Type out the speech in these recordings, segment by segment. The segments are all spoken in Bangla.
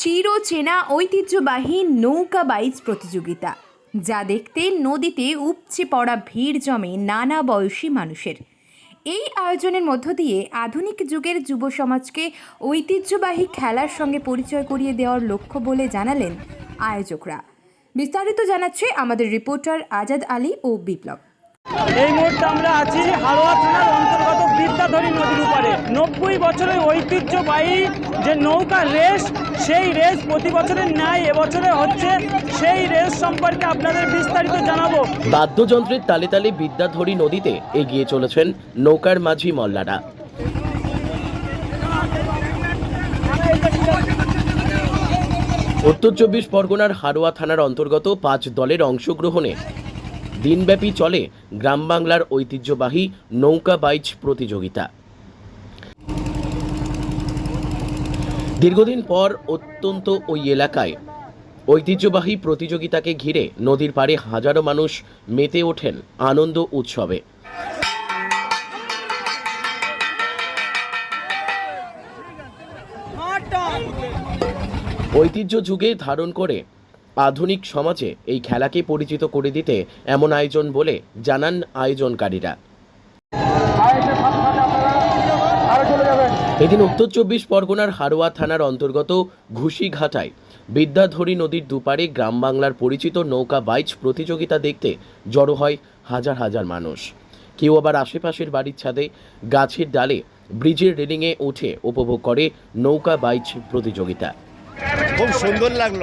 চিরচেনা ঐতিহ্যবাহী নৌকা বাইচ প্রতিযোগিতা, যা দেখতে নদীতে উপচে পড়া ভিড় জমে নানা বয়সী মানুষের। এই আয়োজনের মধ্য দিয়ে আধুনিক যুগের যুব সমাজকে ঐতিহ্যবাহী খেলার সঙ্গে পরিচয় করিয়ে দেওয়ার লক্ষ্য বলে জানালেন আয়োজকরা। বিস্তারিত জানাচ্ছে আমাদের রিপোর্টার আজাদ আলী ও বিপ্লব। এই মুহূর্তে আমরা আছি হারোয়া থানার অন্তর্গত বিদ্যাধরী নদীর উপরে। নব্বই বছরের ঐতিহ্যবাহী যে নৌকা রেস, সেই রেস প্রতি বছরের ন্যায় এবছরে হচ্ছে সেই রেস সম্পর্কে আপনাদের বিস্তারিত জানাব। বাদ্যযন্ত্রের তালে তালে বিদ্যাধরী নদীতে এগিয়ে চলেছেন নৌকার মাঝি মল্লারা উত্তর চব্বিশ পরগনার হারোয়া থানার অন্তর্গত পাঁচ দলের অংশগ্রহণে দিনব্যাপী চলে গ্রাম বাংলার ঐতিহ্যবাহী নৌকা বাইচ প্রতিযোগিতা। দীর্ঘদিন পর অত্যন্ত ওই এলাকায় ঐতিহ্যবাহী প্রতিযোগিতাকে ঘিরে নদীর পাড়ে হাজারো মানুষ মেতে ওঠেন আনন্দ উৎসবে। ঐতিহ্য যুগে ধারণ করে আধুনিক সমাজে এই খেলাকে পরিচিত করে দিতে এমন আয়োজন বলে জানান আয়োজনকারীরা। এদিন উত্তর চব্বিশ পরগনার হারোয়া থানার অন্তর্গত ঘুষিঘাটায় বিদ্যাধরী নদীর দুপারে গ্রাম বাংলার পরিচিত নৌকা বাইচ প্রতিযোগিতা দেখতে জড়ো হয় হাজার হাজার মানুষ। কেউ আবার আশেপাশের বাড়ির ছাদে গাছের ডালে ব্রিজের রেলিংয়ে উঠে উপভোগ করে নৌকা বাইচ প্রতিযোগিতা। খুব সুন্দর লাগল।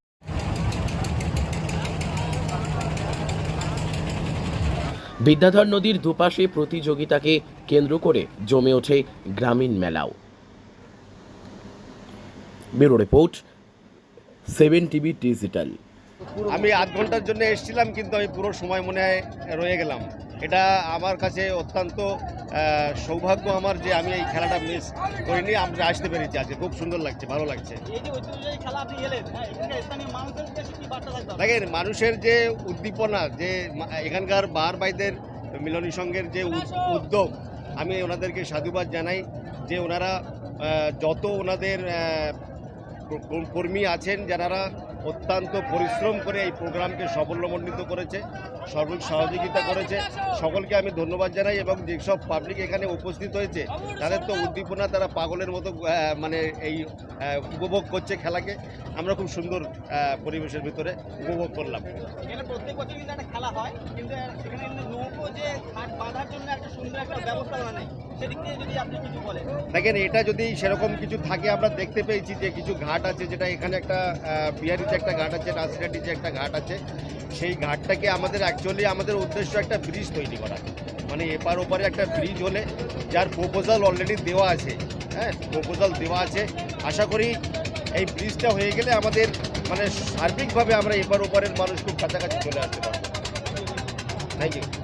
বিদ্যাধর নদীর দুপাশে প্রতিযোগিতাকে কেন্দ্র করে জমে ওঠে গ্রামীণ মেলাও। Bureau report, seven TV digital. আমি আধ ঘণ্টার জন্য এসেছিলাম, কিন্তু আমি পুরো সময় মনে হয় রয়ে গেলাম। এটা আমার কাছে অত্যন্ত সৌভাগ্য আমার যে আমি এই খেলাটা মিস করিনি। আমরা আসতে পেরেছি আজকে। খুব সুন্দর লাগছে ভালো লাগছে। হ্যাঁ দেখেন মানুষের যে উদ্দীপনা যে এখানকার বার বাইদের মিলনী সংঘের যে উদ- উদ্যোগ আমি ওনাদেরকে সাধুবাদ জানাই যে ওনারা যত ওনাদের কর্মী আছেন যারা অত্যন্ত পরিশ্রম করে এই প্রোগ্রামকে সাফল্যমণ্ডিত করেছে সর্ব সহযোগিতা করেছে। সকলকে আমি ধন্যবাদ জানাই এবং যেসব পাবলিক এখানে উপস্থিত হয়েছে, তাদের তো উদ্দীপনা তারা পাগলের মতো মানে এই উপভোগ করছে খেলাকে। আমরা খুব সুন্দর পরিবেশের ভিতরে উপভোগ করলাম। খেলা হয়, কিন্তু দেখেন, এটা যদি সেরকম কিছু থাকে, আমরা দেখতে পেয়েছি যে কিছু ঘাট আছে, যেটা এখানে একটা বিহারিতে একটা ঘাট আছে, রাজঘাটিতে একটা ঘাট আছে। সেই ঘাটটাকে আমাদের অ্যাকচুয়ালি আমাদের উদ্দেশ্য একটা ব্রিজ তৈরি করা। মানে এপার ওপারে একটা ব্রিজ হলে যার প্রপোজাল অলরেডি দেওয়া আছে হ্যাঁ প্রপোজাল দেওয়া আছে। আশা করি এই ব্রিজটা হয়ে গেলে আমাদের মানে সার্বিকভাবে আমরা এপার ওপারের মানুষ খুব কাছাকাছি চলে আসতে পারব। Thank you